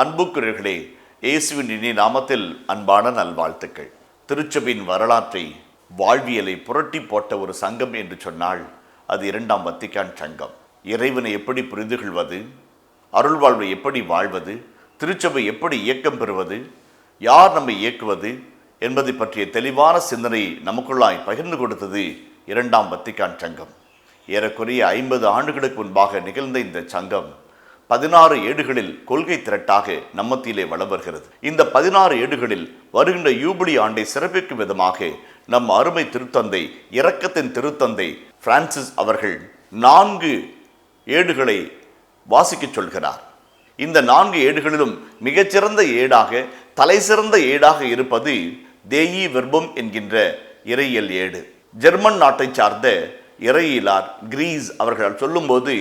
அன்புக்குரியர்களே இயேசுவின் இனி நாமத்தில் அன்பான நல்வாழ்த்துக்கள். திருச்சபையின் வரலாற்றை வாழ்வியலை புரட்டி போட்ட ஒரு சங்கம் என்று சொன்னால் அது இரண்டாம் வத்திக்கான் சங்கம். இறைவனை எப்படி புரிந்து கொள்வது அருள்வாழ்வை எப்படி வாழ்வது? திருச்சபை எப்படி இயக்கம் பெறுவது? யார் நம்மை இயக்குவது? என்பதை பற்றிய தெளிவான சிந்தனை நமக்குள்ளாய் பகிர்ந்து கொடுத்தது இரண்டாம் வத்திக்கான் சங்கம். ஏறக்குறைய ஐம்பது ஆண்டுகளுக்கு முன்பாக நிகழ்ந்த இந்த சங்கம் பதினாறு ஏடுகளில் கொள்கை திரட்டாக நம்மத்திலே வளம் வருகிறது. இந்த பதினாறு ஏடுகளில் வருகின்ற யூபிலி ஆண்டை சிறப்பிக்கும் விதமாக நம் அருமை திருத்தந்தை இரக்கத்தின் திருத்தந்தை பிரான்சிஸ் அவர்கள் நான்கு ஏடுகளை வாசிக்கச் சொல்கிறார். இந்த நான்கு ஏடுகளிலும் மிகச்சிறந்த ஏடாக தலைசிறந்த ஏடாக இருப்பது தேயி வெர்பம் என்கின்ற இறையியல் ஏடு. ஜெர்மன் நாட்டை சார்ந்த இறையிலார் கிரீஸ் அவர்கள் சொல்லும்போது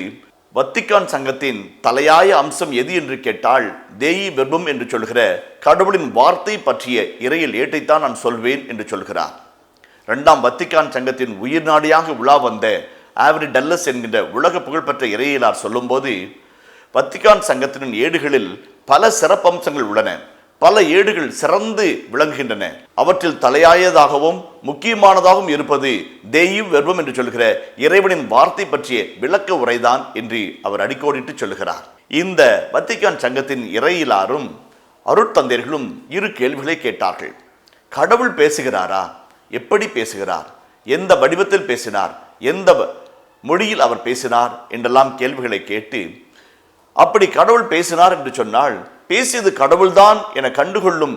வத்திக்கான் சங்கத்தின் தலையாய அம்சம் எது என்று கேட்டால் தேயி வெர்பம் என்று சொல்கிற கடவுளின் வார்த்தை பற்றிய இறையில் ஏட்டைத்தான் நான் சொல்வேன் என்று சொல்கிறார். இரண்டாம் வத்திக்கான் சங்கத்தின் உயிர்நாடியாக உலா வந்த ஆவரி டல்லஸ் என்கின்ற உலக புகழ்பெற்ற இறையிலார் சொல்லும்போது வத்திக்கான் சங்கத்தின் ஏடுகளில் பல சிறப்பம்சங்கள் உள்ளன. பல ஏடுகள் சிறந்து விளங்குகின்றன. அவற்றில் தலையாயதாகவும் முக்கியமானதாகவும் இருப்பது தெய்வ வெர்வம் என்று சொல்கிற இறைவனின் வார்த்தை பற்றிய விளக்க உரைதான் என்று அவர் அடிக்கோடிட்டு சொல்லுகிறார். இந்த வத்திக்கான் சங்கத்தின் இறையிலாரும் அருட்தந்தையர்களும் இரு கேள்விகளை கேட்டார்கள். கடவுள் பேசுகிறாரா? எப்படி பேசுகிறார்? எந்த வடிவத்தில் பேசினார்? எந்த மொழியில் அவர் பேசினார்? என்றெல்லாம் கேள்விகளை கேட்டு அப்படி கடவுள் பேசினார் என்று சொன்னால் பேசியது கடவுள்தான் என கண்டுகொள்ளும்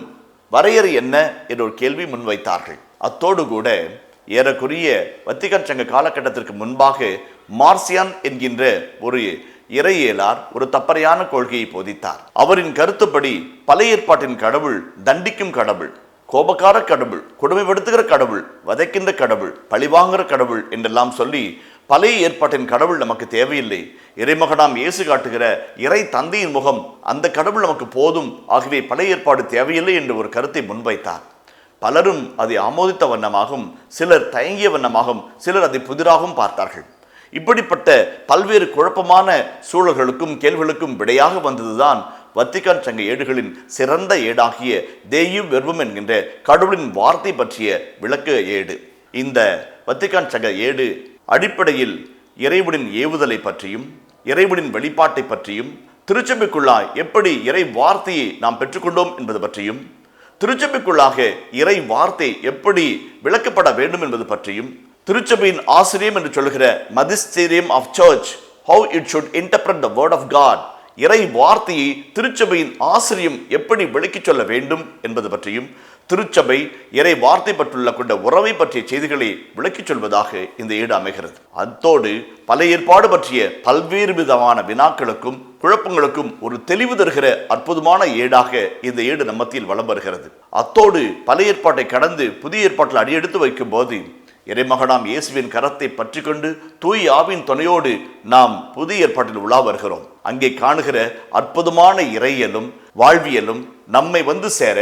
வரையறை என்ன என்ற ஒரு கேள்வி முன்வைத்தார்கள். அத்தோடு கூட ஏறக்குரிய வத்திகன் சங்க காலகட்டத்திற்கு முன்பாக மார்சியான் என்கின்ற ஒரு இறையியலார் ஒரு தப்பறையான கொள்கையை போதித்தார். அவரின் கருத்துப்படி பழைய ஏற்பாட்டின் கடவுள் தண்டிக்கும் கடவுள் கோபக்கார கடவுள் கொடுமைப்படுத்துகிற கடவுள் வதைக்கின்ற கடவுள் பழிவாங்குகிற கடவுள் என்றெல்லாம் சொல்லி பழைய ஏற்பாட்டின் கடவுள் நமக்கு தேவையில்லை. இறைமகனாம் இயேசு காட்டுகிற இறை தந்தையின் முகம் அந்த கடவுள் நமக்கு போதும். ஆகவே பழைய ஏற்பாடு தேவையில்லை என்று ஒரு கருத்தை முன்வைத்தார். பலரும் அதை ஆமோதித்த வண்ணமாகவும் சிலர் தயங்கிய வண்ணமாகவும் சிலர் அதை புதிராகவும் பார்த்தார்கள். இப்படிப்பட்ட பல்வேறு குழப்பமான சூழல்களுக்கும் கேள்விகளுக்கும் விடையாக வந்ததுதான் வத்திகான் சங்க ஏடுகளின் சிறந்த ஏடாகிய தேயும் வெர்வம் என்கின்ற கடவுளின் வார்த்தை பற்றிய விளக்க ஏடு. இந்த வத்திகான் சங்க ஏடு அடிப்படையில் இறைவனின் ஏவுதலை பற்றியும் இறைவனின் வெளிப்பாட்டை பற்றியும் திருச்சபைக்குள்ளாய் எப்படி இறை வார்த்தையை நாம் பெற்றுக்கொண்டோம் என்பது பற்றியும் திருச்சபைக்குள்ளாக இறை வார்த்தை எப்படி விளக்கப்பட வேண்டும் என்பது பற்றியும் திருச்சபையின் ஆசிரியம் என்று சொல்கிற magisterium of church how it should interpret the word of God இறை வார்த்தையை திருச்சபையின் ஆசிரியம் எப்படி விளக்கிச் சொல்ல வேண்டும் என்பது பற்றியும் திருச்சபை இறை வார்த்தை பற்றுள்ள கொண்ட உறவை பற்றிய செய்திகளை விளக்கிச் சொல்வதாக இந்த ஏடு அமைகிறது. அத்தோடு பல ஏற்பாடு பற்றிய பல்வேறு விதமான வினாக்களுக்கும் குழப்பங்களுக்கும் ஒரு தெளிவு தருகிற அற்புதமான ஏடாக இந்த ஏடு நம்மத்தில் வலம் வருகிறது. அத்தோடு பல ஏற்பாட்டை கடந்து புதிய ஏற்பாட்டில் அடியெடுத்து வைக்கும் போது இறைமகனாம் இயேசுவின் கரத்தை பற்றி கொண்டு தூய் ஆவின் துணையோடு நாம் புதிய ஏற்பாட்டில் உலா வருகிறோம். அங்கே காணுகிற அற்புதமான இறையலும் வாழ்வியலும் நம்மை வந்து சேர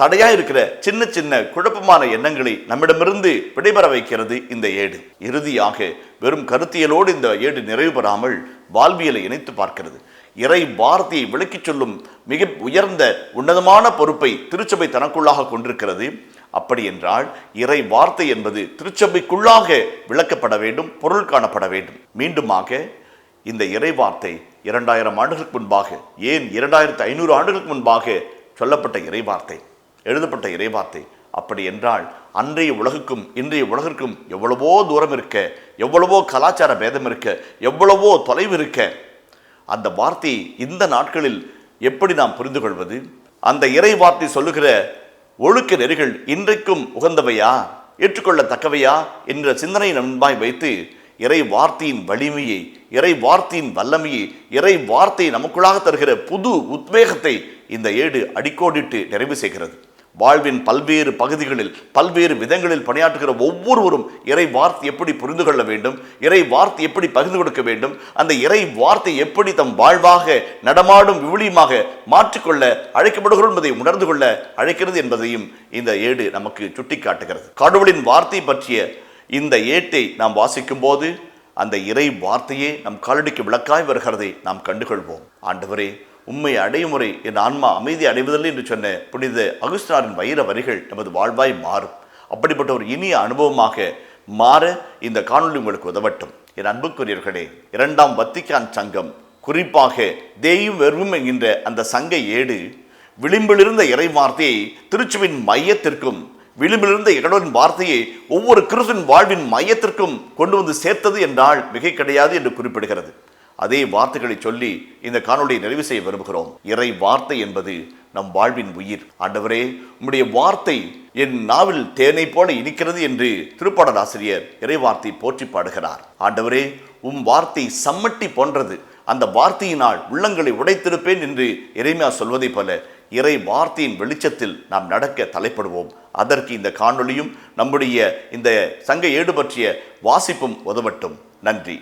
தடையா இருக்கிற சின்ன சின்ன குழப்பமான எண்ணங்களை நம்மிடமிருந்து விடைபெற வைக்கிறது இந்த ஏடு. இறுதியாக வெறும் கருத்தியலோடு இந்த ஏடு நிறைவு பெறாமல் வாழ்வியலை இணைத்து பார்க்கிறது. இறை வார்த்தையை விளக்கிச் சொல்லும் மிக உயர்ந்த உன்னதமான பொறுப்பை திருச்சபை தனக்குள்ளாக கொண்டிருக்கிறது. அப்படி என்றால் இறை வார்த்தை என்பது திருச்சபைக்குள்ளாக விளக்கப்பட வேண்டும் பொருள் காணப்பட வேண்டும். மீண்டுமாக இந்த இறை வார்த்தை இரண்டாயிரம் ஆண்டுகளுக்கு முன்பாக ஏன் இரண்டாயிரத்து ஐநூறு ஆண்டுகளுக்கு முன்பாக சொல்லப்பட்ட இறை வார்த்தை எழுதப்பட்ட இறை வார்த்தை அப்படி என்றால் அன்றைய உலகுக்கும் இன்றைய உலகிற்கும் எவ்வளவோ தூரம் இருக்க எவ்வளவோ கலாச்சார பேதம் இருக்க எவ்வளவோ தொலைவு இருக்க அந்த வார்த்தையை இந்த நாட்களில் எப்படி நாம் புரிந்து கொள்வது அந்த இறை வார்த்தை சொல்லுகிற ஒழுக்க நெறிகள் இன்றைக்கும் உகந்தவையா? ஏற்றுக்கொள்ளத்தக்கவையா? என்ற சிந்தனை நண்பாய் வைத்து இறை வார்த்தையின் வலிமையை இறை வார்த்தையின் வல்லமையை இறை வார்த்தையை நமக்குள்ளாக தருகிற புது உத்வேகத்தை இந்த ஏடு அடிக்கோடிட்டு நிறைவு செய்கிறது. வாழ்வின் பல்வேறு பகுதிகளில் பல்வேறு விதங்களில் பணியாற்றுகிற ஒவ்வொருவரும் இறை வார்த்தை எப்படி புரிந்து கொள்ள வேண்டும் இறை வார்த்தை எப்படி பகிர்ந்து கொடுக்க வேண்டும் அந்த இறை வார்த்தை எப்படி தம் வாழ்வாக நடமாடும் விவிலியமாக மாற்றிக்கொள்ள அழைக்கப்படுகிறோம் என்பதை உணர்ந்து கொள்ள அழைக்கிறது என்பதையும் இந்த ஏடு நமக்கு சுட்டிக்காட்டுகிறது. கடவுளின் வார்த்தை பற்றிய இந்த ஏட்டை நாம் வாசிக்கும் போது அந்த இறை வார்த்தையே நம் காலடிக்கு விளக்காய் வருகிறதை நாம் கண்டுகொள்வோம். ஆண்டவரே உண்மை அடையும் முறை என் ஆன்மா அமைதி அடைவதில்லை என்று சொன்ன புனித அகுஸ்தாரின் வைர வரிகள் நமது வாழ்வாய் மாறும். அப்படிப்பட்ட ஒரு இனிய அனுபவமாக மாற இந்த காணொளி உங்களுக்கு உதவட்டும். என் அன்புக்குரியவர்களே இரண்டாம் வத்திக்கான் சங்கம் குறிப்பாக தேயும் வெறும் என்கின்ற அந்த சங்க ஏடு விளிம்பிலிருந்த இறை வார்த்தையை திருச்சுவின் மையத்திற்கும் விளிம்பிலிருந்த இறைவன் வார்த்தையை ஒவ்வொரு கிறிஸ்துவின் வாழ்வின் மையத்திற்கும் கொண்டு வந்து சேர்த்தது என்றால் மிகை கிடையாது என்று குறிப்பிடுகிறது. அதே வார்த்தைகளை சொல்லி இந்த காணொளியை நிறைவு செய்ய விரும்புகிறோம். இறை வார்த்தை என்பது நம் வாழ்வின் உயிர். ஆண்டவரே உம்முடைய வார்த்தை என் நாவில் தேனை போல இனிக்கிறது என்று திருப்பாடல் ஆசிரியர் இறை வார்த்தை போற்றி பாடுகிறார். ஆண்டவரே உம் வார்த்தை சம்மட்டி போன்றது. அந்த வார்த்தையினால் உள்ளங்களை உடைத்திருப்பேன் என்று இறைமையா சொல்வதைப் போல இறை வார்த்தையின் வெளிச்சத்தில் நாம் நடக்க தலைப்படுவோம். அதற்கு இந்த காணொளியும் நம்முடைய இந்த சங்க ஏடு பற்றிய வாசிப்பும் உதவட்டும் நன்றி.